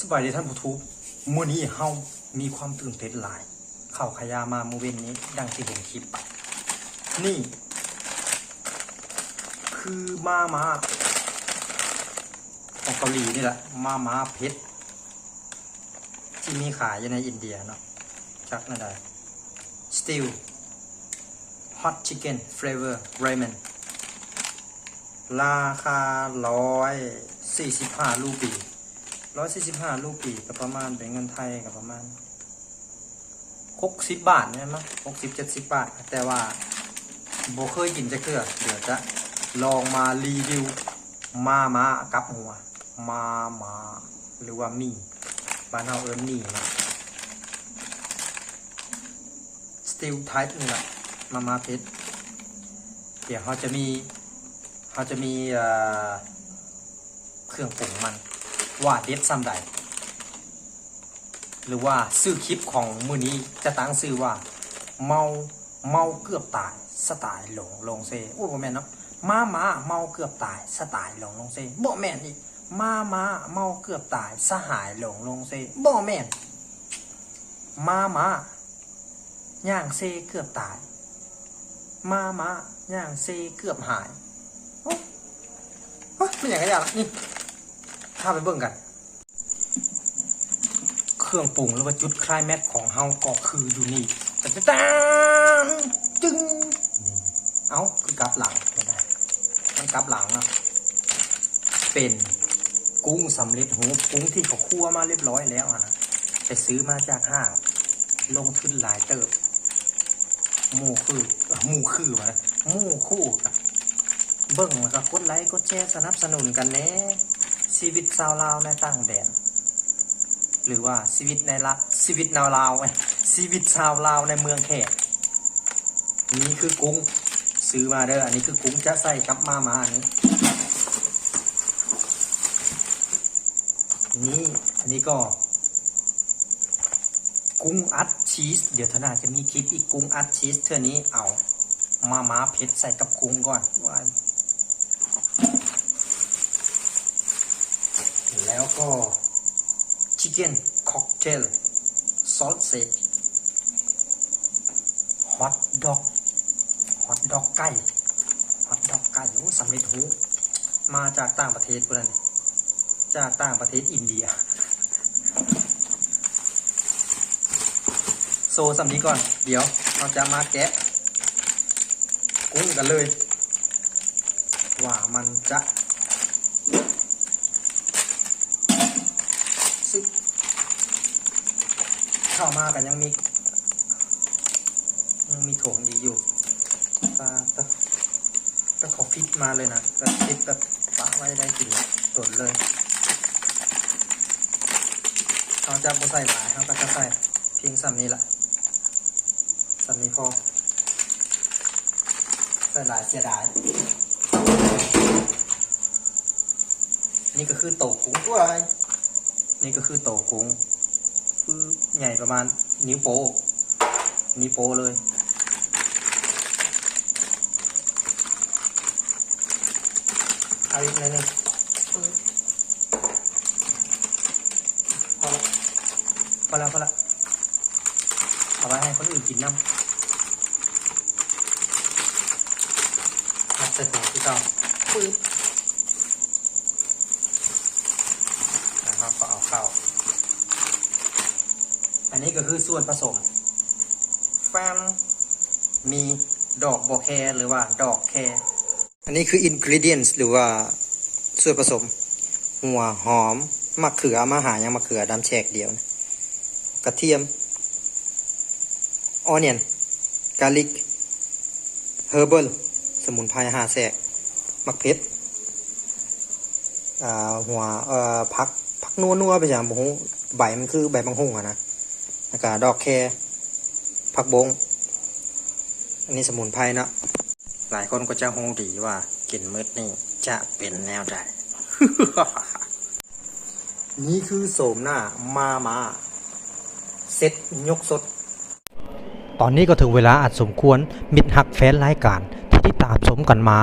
สบายดีท่านผู้ทุกมื้อนี้เฮามีความตื่นเต้นหลาย เข้าขยามาเมื่อเว้นนี้ ดังที่เห็นคลิปนี่ คือมามาของเกาหลีนี่แหละ มามาเพชรที่มีขายอยู่ในอินเดียเนาะจักนั่นได้ still hot chicken flavor ramen ราคาร้อยสี่สิบห้ารูปี ร้อยสี่สิบห้ารูปีก็ประมาณเป็นเงินไทยก็ประมาณหกสิบบาทเนี่ยมั้งหกสิบเจ็ดสิบบาท แต่ว่าโบเคยกินจะเกลือเดี๋ยวจะลองมารีวิวมามากับหัว มามาหรือว่ามีบ้านเฮาเอิ้นมีนะ steel type นี่แหละมามาเพชรเดี๋ยวเขาจะมีเขาจะมีเอ่อเครื่องปรุงมัน ว่าเด็ดซ้ำใด หรือว่าซื้อคลิปของมือนี้จะตั้งซื้อว่า เมาเมาเกือบตายสไตล์หลงลงเซโอ้บ่แม่นเนาะมามาเมาเกือบตายสไตล์หลงลงเซบ่แม่นอีกมามาเมาเกือบตายสหายหลงลงเซบ่แม่นมามาย่างเซเกือบตาย มามาย่างเซเกือบหายเฮ้ยเป็นอย่างไรอย่างนี่ ข้าไปเบิ่งกัน เครื่องปรุงหรือว่าจุดคลายแม็กซ์ของเฮาก็คืออยู่นี่ตะตานจึงเอาคือกลับหลังไม่ได้ มันกลับหลังเนาะเป็นกุ้งสำเร็จหูกุ้งที่เขาคั่วมาเรียบร้อยแล้วอะนะไปซื้อมาจากห้าง ลงทุนหลายเติบหมูคือหมูคือวะหมูคู่กับเบิ่งแล้วก็กดไลค์กดแชร์สนับสนุนกันแน่ ชีวิตชาวลาวในต่างแดน หรือว่าชีวิตในละชีวิตนาวลาวไงชีวิตชาวลาวในเมืองแขกนี่คือกุ้งซื้อมาเด้ออันนี้คือกุ้งจะใส่กับมามาอันนี้นี่อันนี้ก็กุ้งอัดชีส เดี๋ยวธนาจะมีคลิปอีกกุ้งอัดชีสเท่านี้เอามามาเผ็ดใส่กับกุ้งก่อนว่า แล้วก็ชิคเก้นค็อกเทลซอสเซจฮอทดอกฮอทดอกไก่ฮอทดอกไก่โอ้สำเร็จหูมาจากต่างประเทศเพื่อนจากต่างประเทศอินเดีย โซสำนี้ก่อน เดี๋ยวเราจะมาแกะกุ้งกันเลย ว่ามันจะซึก เข้ามากันยังมียังมีโถงดีอยู่ตาตะตะขอฟิตมาเลยนะแบบฟิตแบบปะไว้ได้กินสดเลยเขาจะบ่ใส่หลายเขาก็จะใส่เพียงสำนี้ละสำนี้พอใส่หลายเสียดายนี่ก็คือโตกุ้งด้วยนี่ก็คือโตกุ้ง ใหญ่ประมาณนิ้วโป้นิ้วโป้เลย เอาอีกหนิดนึงพอแล้วพอแล้วพอล้วเอาไว้ให้คนอื่นกินน้ำอัดใส่ถุงที่เก่าปึ๊บก็เอาเข้า อันนี้ ก็คือส่วนผสมแฟมมีดอกบอแคหรือว่าดอกแค อันนี้คือ ingredients หรือว่าส่วนผสม หัวหอมมะเขือมาหายังมะเขือดำแฉกเดียวนะกระเทียมออเนียนกาลิกเฮอร์เบิลสมุนไพรห้าแทรกมักเพชรอ่าหัวเอ่อพักพักนัวนัวๆไปอย่างบงใบมันคือใบบางหุ่งอะนะ แล้วก็ดอกแคผักบง อันนี้สมุนไพรเนาะหลายคนก็จะคงดีว่ากินมืดนี่จะเป็นแนวใดนี่คือโสมหน้ามามาเซ็ตยกสด ตอนนี้ก็ถึงเวลาอัดสมควร มิดหักแฟนรายการ ที่ติดตามสมกันมา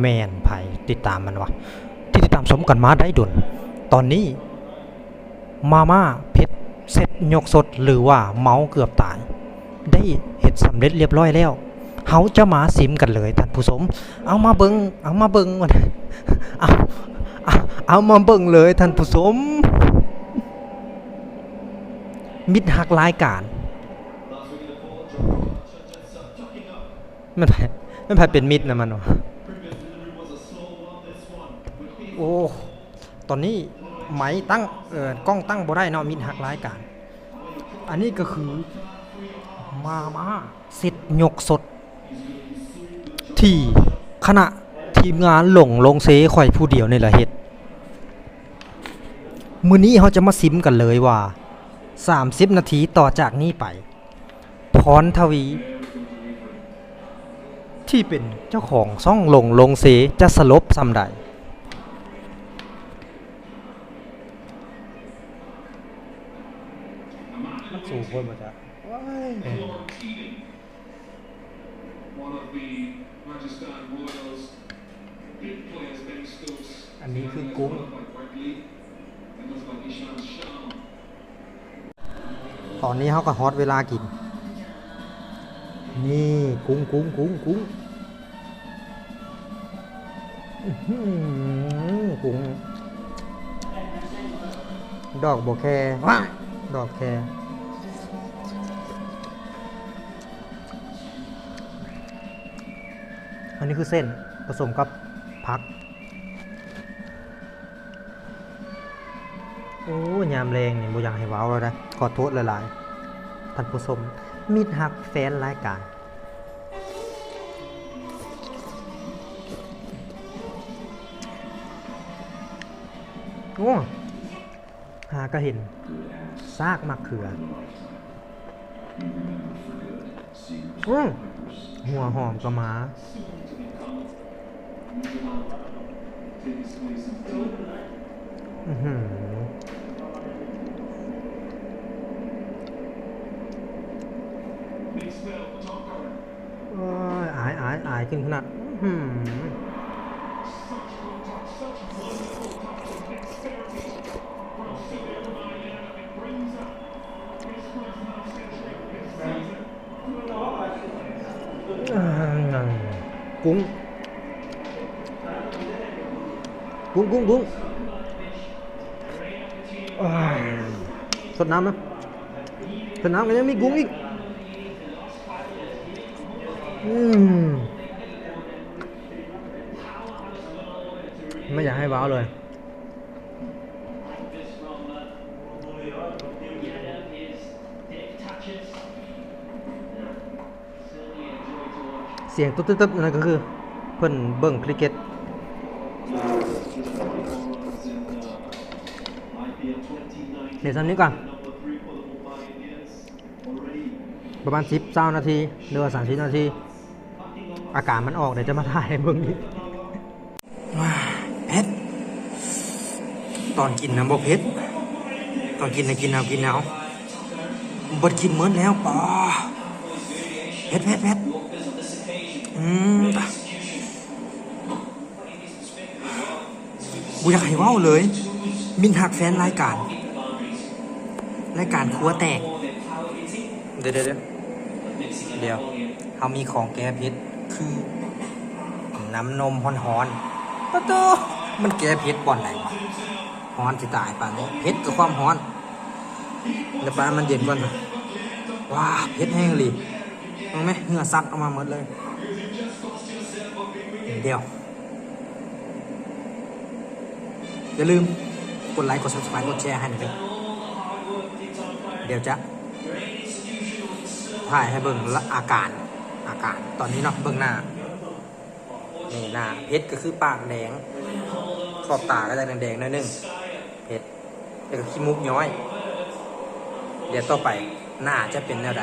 แม่นไผติดตามมันวะที่ติดตามสมกันมาได้ดุนตอนนี้ มาม่า เสร็จยกสดหรือว่าเมาเกือบตาย ได้เห็ดสำเร็จเรียบร้อยแล้วเฮาจะมาซิมกันเลยท่านผู้ชมเอามาเบิงเอามาเบิงมันเอาเอาเอามาเบิงเลยท่านผู้ชมมิดหักรายการมันไผมันไผเป็นมิดนะมันวะโอ้ตอนนี้ ไหมตั้งเอ่อกล้องตั้งบ่ได้เนาะมิดหักรายการอันนี้ก็คือมามาเสร็จยกสด ที่ขณะทีมงานหลงลงเซข่อยผู้เดียวในละเฮ็ดมื้อนี้เขาจะมาซิมกันเลยว่า 30 นาทีต่อจากนี้ไป พรทวี ที่เป็นเจ้าของซ่องหลงลงเซจะสลบซำใด มันสูงคนมาจ้ะ one of the Rajasthan Royals big players Ben Stokes อันนี้คือกุ้ง by Brett Lee and was by Ishan Sharma ตอนนี้เขาก็ฮอตเวลากิน นี่กุ้งกุ้งกุ้งกุ้งอื้อหือกุ้ง ดอกบัวแคว้ายดอกแค อันนี้คือเส้นผสมกับผัก โอ้ยามแรงนี่บอยากให้ว้าแล้วนะขอโทษหลายๆท่านผู้ชมมิดหักแฟนรายการโอ้หาก็เห็นซากมะเขืออืมหัวหอมก็มา อือหายอายอายขึ้นขนาดอื้อหืออ่ากุ้ง กุ้งกุ้งกุ้งสดน้ำนะสดน้ำก็ยังมีกุ้งอีกอมไม่อยากให้ว้าวเลย เสียงตุ๊บตุ๊บๆนั่นก็คือ เพิ่อนเบิ่งคริกเก็ต เดี๋ยวสักนี้ก่อน ประมาณ10 20นาทีหรือว่า30นาที อากาศมันออกเดี๋ยวจะมาถ่ายให้เบิ่งอีกเผ็ดตอนกินน้ำบ่เผ็ดตอนกินนะกินเอากินเอาบดกินเหมือนแล้วปอเผ็ดเผ็ดเผ็ดอืมบุอยากให้เว้าเลย มินหักแฟนรายการ รายการครัวแตก เดี๋ยวเดี๋ยวเดี๋ยวเดี๋ยวเขามีของแก้พิษคือ น้ำนมฮ้อนๆปะโตมันแก้พิษบ่อนไหนวะฮ้อนสิตายป่านนี้พิษกับความฮ้อนเดี๋ยวปานมันเย็นก่อนว้าพิษแห้งเลยมองไหมเหงื่อซัดออกมาหมดเลย เดี๋ยวอย่าลืม กดไลค์ กด subscribe กดแชร์ให้หน่อยครับ เดี๋ยวจะถ่ายให้เบิ่งละอาการอาการตอนนี้เนาะเบิ่งหน้านี่หน้าเพชรก็คือปากแดง ขอบตาก็จะแดงๆหนิดนึงเพชรแล้วก็ขี้มุกย้อย เดี๋ยวต่อไปหน้าจะเป็นแนวใด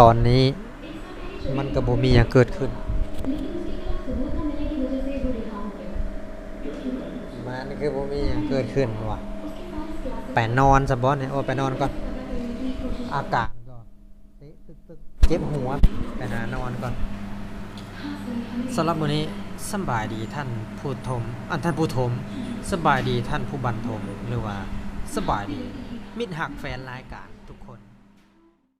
ตอนนี้มันก็บ่มีอย่างเกิดขึ้น คือบ่มีอย่างเกิดขึ้นว่ะไปนอนสบอนเนี่ยโอ้ไปนอนก่อน อากาศก่อนตึกตึกเจ็บหัวไปหานอนก่อนสำหรับวันนี้สบายดีท่านผู้ชมอันท่านผู้ชมสบายดีท่านผู้บรรทมหรือว่าสบายดี มิตรหักแฟนรายการ